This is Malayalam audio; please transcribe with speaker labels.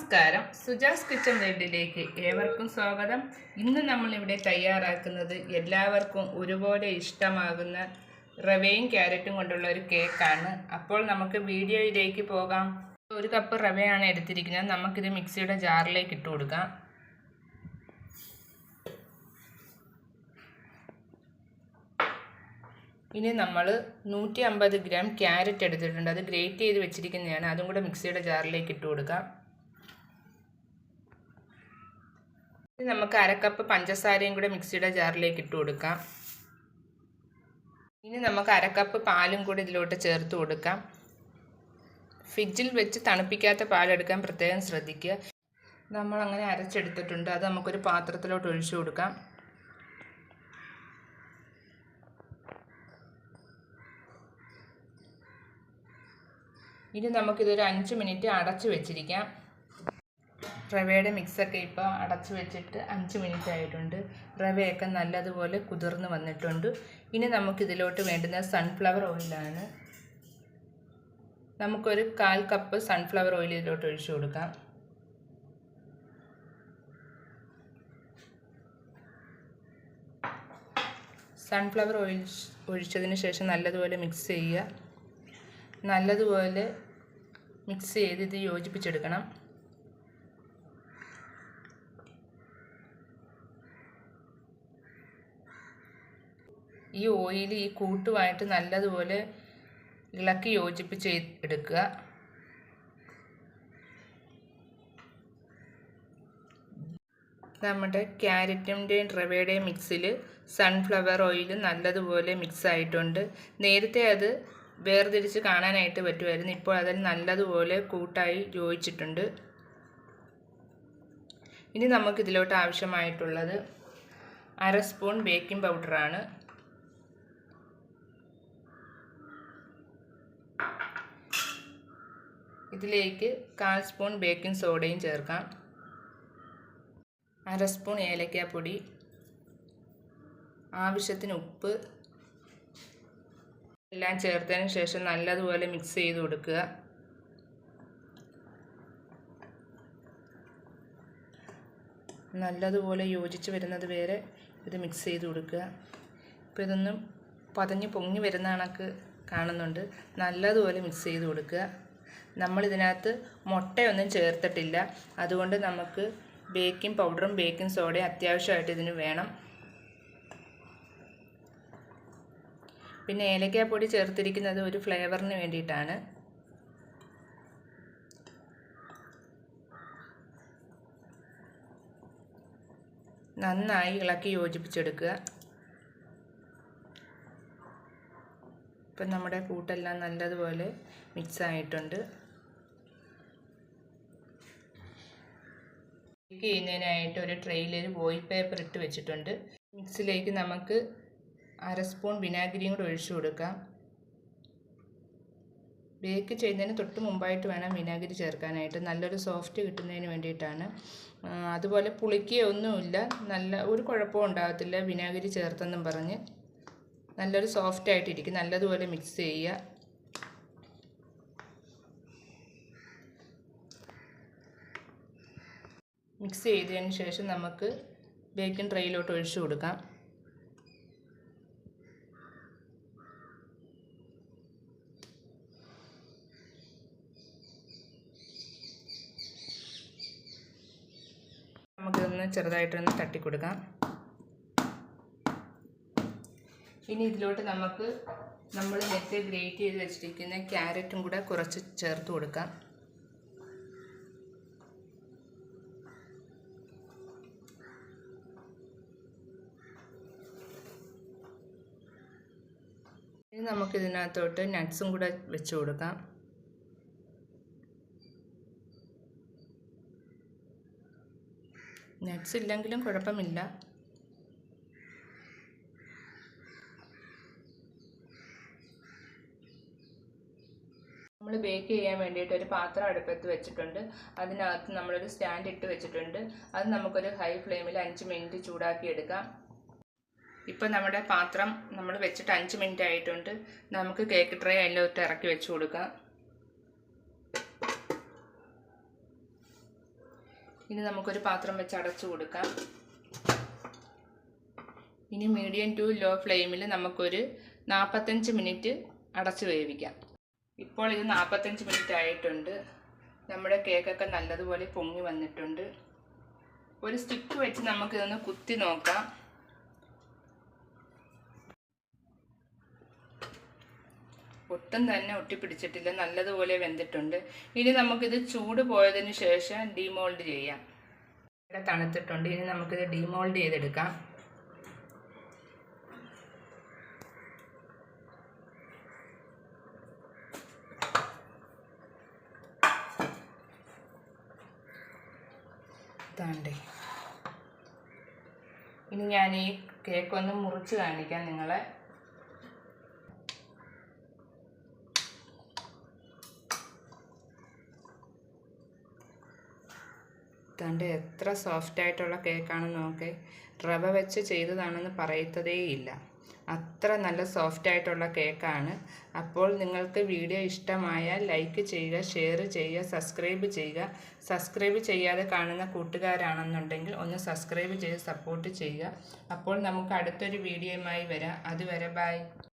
Speaker 1: നമസ്കാരം. സുജാസ് കിച്ചൺ വീട്ടിലേക്ക് ഏവർക്കും സ്വാഗതം. ഇന്ന് നമ്മളിവിടെ തയ്യാറാക്കുന്നത് എല്ലാവർക്കും ഒരുപോലെ ഇഷ്ടമാകുന്ന റവയും ക്യാരറ്റും കൊണ്ടുള്ള ഒരു കേക്കാണ്. അപ്പോൾ നമുക്ക് വീഡിയോയിലേക്ക് പോകാം. ഒരു കപ്പ് റവയാണ് എടുത്തിരിക്കുന്നത്. നമുക്കിത് മിക്സിയുടെ ജാറിലേക്ക് ഇട്ട് കൊടുക്കാം. ഇനി നമ്മൾ നൂറ്റി അമ്പത് ഗ്രാം ക്യാരറ്റ് എടുത്തിട്ടുണ്ട്. അത് ഗ്രേറ്റ് ചെയ്ത് വെച്ചിരിക്കുന്നതാണ്. അതും കൂടെ മിക്സിയുടെ ജാറിലേക്ക് ഇട്ട് കൊടുക്കാം. ഇനി നമുക്ക് അരക്കപ്പ് പഞ്ചസാരയും കൂടെ മിക്സിയുടെ ജാറിലേക്ക് ഇട്ട് കൊടുക്കാം. ഇനി നമുക്ക് അരക്കപ്പ് പാലും കൂടി ഇതിലോട്ട് ചേർത്ത് കൊടുക്കാം. ഫ്രിഡ്ജിൽ വെച്ച് തണുപ്പിക്കാത്ത പാലെടുക്കാൻ പ്രത്യേകം ശ്രദ്ധിക്കുക. നമ്മൾ അങ്ങനെ അരച്ചെടുത്തിട്ടുണ്ട്. അത് നമുക്കൊരു പാത്രത്തിലോട്ട് ഒഴിച്ചു കൊടുക്കാം. ഇനി നമുക്കിതൊരു അഞ്ച് മിനിറ്റ് അടച്ചു വെച്ചിരിക്കാം. റവയുടെ മിക്സൊക്കെ ഇപ്പോൾ അടച്ചു വെച്ചിട്ട് അഞ്ച് മിനിറ്റ് ആയിട്ടുണ്ട്. റവയൊക്കെ നല്ലതുപോലെ കുതിർന്ന് വന്നിട്ടുണ്ട്. ഇനി നമുക്കിതിലോട്ട് വേണ്ടുന്ന സൺഫ്ലവർ ഓയിലാണ് നമുക്കൊരു കാൽ കപ്പ് സൺഫ്ലവർ ഓയിൽ ഇതിലോട്ട് ഒഴിച്ചു കൊടുക്കാം. സൺഫ്ലവർ ഓയിൽ ഒഴിച്ചതിന് ശേഷം നല്ലതുപോലെ മിക്സ് ചെയ്യുക. നല്ലതുപോലെ മിക്സ് ചെയ്ത് ഇത് യോജിപ്പിച്ചെടുക്കണം. ഈ ഓയിൽ ഈ കൂട്ടുമായിട്ട് നല്ലതുപോലെ ഇളക്കി യോജിപ്പിച്ച് എടുക്കുക. നമ്മുടെ ക്യാരറ്റിന്റെയും റവയുടെയും മിക്സിൽ സൺഫ്ലവർ ഓയിൽ നല്ലതുപോലെ മിക്സ് ആയിട്ടുണ്ട്. നേരത്തെ അത് വേർതിരിച്ച് കാണാനായിട്ട് പറ്റുമായിരുന്നു. ഇപ്പോൾ അതിൽ നല്ലതുപോലെ കൂട്ടായി യോജിച്ചിട്ടുണ്ട്. ഇനി നമുക്കിതിലോട്ട് ആവശ്യമായിട്ടുള്ളത് അര സ്പൂൺ ബേക്കിംഗ് പൗഡറാണ്. ഇതിലേക്ക് കാൽ സ്പൂൺ ബേക്കിംഗ് സോഡയും ചേർക്കാം. അര സ്പൂൺ ഏലക്കാപ്പൊടി ആവശ്യത്തിന് ഉപ്പ്. എല്ലാം ചേർത്തതിന് ശേഷം നല്ലതുപോലെ മിക്സ് ചെയ്ത് കൊടുക്കുക. നല്ലതുപോലെ യോജിച്ച് വരുന്നത് വരെ ഇത് മിക്സ് ചെയ്ത് കൊടുക്കുക. ഇപ്പോൾ ഇതൊന്നും പതഞ്ഞ് പൊങ്ങി വരുന്ന കണക്ക് കാണുന്നുണ്ട്. നല്ലതുപോലെ മിക്സ് ചെയ്ത് കൊടുക്കുക. നമ്മളിതിനകത്ത് മുട്ടയൊന്നും ചേർത്തിട്ടില്ല. അതുകൊണ്ട് നമുക്ക് ബേക്കിംഗ് പൗഡറും ബേക്കിംഗ് സോഡയും അത്യാവശ്യമായിട്ട് ഇതിന് വേണം. പിന്നെ ഏലക്കാപ്പൊടി ചേർത്തിരിക്കുന്നത് ഒരു ഫ്ലേവറിന് വേണ്ടിയിട്ടാണ്. നന്നായി ഇളക്കി യോജിപ്പിച്ചെടുക്കുക. ഇപ്പം നമ്മുടെ കൂട്ടെല്ലാം നല്ലതുപോലെ മിക്സ് ആയിട്ടുണ്ട് ബേക്ക് ചെയ്യുന്നതിനായിട്ട് ഒരു ട്രെയിൽ ഒരു ഓയിൽ പേപ്പർ ഇട്ട് വെച്ചിട്ടുണ്ട്. മിക്സിലേക്ക് നമുക്ക് അര സ്പൂൺ വിനാഗിരിയും കൂടെ ഒഴിച്ചു കൊടുക്കാം. ബേക്ക് ചെയ്യുന്നതിന് തൊട്ട് മുമ്പായിട്ട് വേണം വിനാഗിരി ചേർക്കാനായിട്ട്. നല്ലൊരു സോഫ്റ്റ് കിട്ടുന്നതിന് വേണ്ടിയിട്ടാണ്. അതുപോലെ പുളിക്കുകയൊന്നുമില്ല നല്ല ഒരു കുഴപ്പവും ഉണ്ടാകത്തില്ല വിനാഗിരി ചേർത്തെന്നും പറഞ്ഞ്. നല്ലൊരു സോഫ്റ്റ് ആയിട്ടിരിക്കും. നല്ലതുപോലെ മിക്സ് ചെയ്യുക. മിക്സ് ചെയ്തതിന് ശേഷം നമുക്ക് ബേക്കിംഗ് ട്രേയിലോട്ട് ഒഴിച്ചു കൊടുക്കാം. നമുക്കിതൊന്ന് ചെറുതായിട്ടൊന്ന് തട്ടിക്കൊടുക്കാം. ഇനി ഇതിലോട്ട് നമുക്ക് നമ്മൾ നേരത്തെ ഗ്രേറ്റ് ചെയ്ത് വെച്ചിരിക്കുന്ന ക്യാരറ്റും കൂടെ കുറച്ച് ചേർത്ത് കൊടുക്കാം. ഇനി നമുക്കിതിനകത്തോട്ട് നട്ട്സും കൂടെ വെച്ച് കൊടുക്കാം. നട്ട്സ് ഇല്ലെങ്കിലും കുഴപ്പമില്ല. നമ്മൾ ബേക്ക് ചെയ്യാൻ വേണ്ടിയിട്ട് ഒരു പാത്രം അടുപ്പത്ത് വെച്ചിട്ടുണ്ട്. അതിനകത്ത് നമ്മളൊരു സ്റ്റാൻഡ് ഇട്ട് വെച്ചിട്ടുണ്ട്. അത് നമുക്കൊരു ഹൈ ഫ്ലെയിമിൽ അഞ്ച് മിനിറ്റ് ചൂടാക്കി എടുക്കാം ഇപ്പം നമ്മുടെ പാത്രം നമ്മൾ വെച്ചിട്ട് അഞ്ച് മിനിറ്റ് ആയിട്ടുണ്ട്. നമുക്ക് കേക്ക് ട്രേ അതിലോട്ട് ഇറക്കി വെച്ച് കൊടുക്കാം. ഇനി നമുക്കൊരു പാത്രം വെച്ച് അടച്ചു കൊടുക്കാം. ഇനി മീഡിയം ടു ലോ ഫ്ലെയിമിൽ നമുക്കൊരു നാൽപ്പത്തഞ്ച് മിനിറ്റ് അടച്ചു വേവിക്കാം. ഇപ്പോൾ ഇത് നാൽപ്പത്തഞ്ച് മിനിറ്റ് ആയിട്ടുണ്ട്. നമ്മുടെ കേക്കൊക്കെ നല്ലതുപോലെ പൊങ്ങി വന്നിട്ടുണ്ട്. ഒരു സ്റ്റിക്ക് വെച്ച് നമുക്കിതൊന്ന് കുത്തി നോക്കാം. ഒട്ടും തന്നെ ഒട്ടിപ്പിടിച്ചിട്ടില്ല. നല്ലതുപോലെ വെന്തിട്ടുണ്ട്. ഇനി നമുക്കിത് ചൂട് പോയതിന് ശേഷം ഡീമോൾഡ് ചെയ്യാം. ഇവിടെ തണുത്തിട്ടുണ്ട്. ഇനി നമുക്കിത് ഡീമോൾഡ് ചെയ്തെടുക്കാം. ഇനി ഞാൻ ഈ കേക്ക് ഒന്ന് മുറിച്ച് കാണിക്കാം നിങ്ങളെ. ഇതാണ്ട് എത്ര സോഫ്റ്റ് ആയിട്ടുള്ള കേക്കാണെന്ന് നോക്കി. റവ വെച്ച് ചെയ്തതാണെന്ന് പറയത്തതേയില്ല. അത്ര നല്ല സോഫ്റ്റ് ആയിട്ടുള്ള കേക്കാണ്. അപ്പോൾ നിങ്ങൾക്ക് വീഡിയോ ഇഷ്ടമായാൽ ലൈക്ക് ചെയ്യുക ഷെയർ ചെയ്യുക സബ്സ്ക്രൈബ് ചെയ്യുക. സബ്സ്ക്രൈബ് ചെയ്യാതെ കാണുന്ന കൂട്ടുകാരാണെന്നുണ്ടെങ്കിൽ ഒന്ന് സബ്സ്ക്രൈബ് ചെയ്ത് സപ്പോർട്ട് ചെയ്യുക. അപ്പോൾ നമുക്ക് അടുത്തൊരു വീഡിയോയുമായി വരാം. അതുവരെ ബൈ.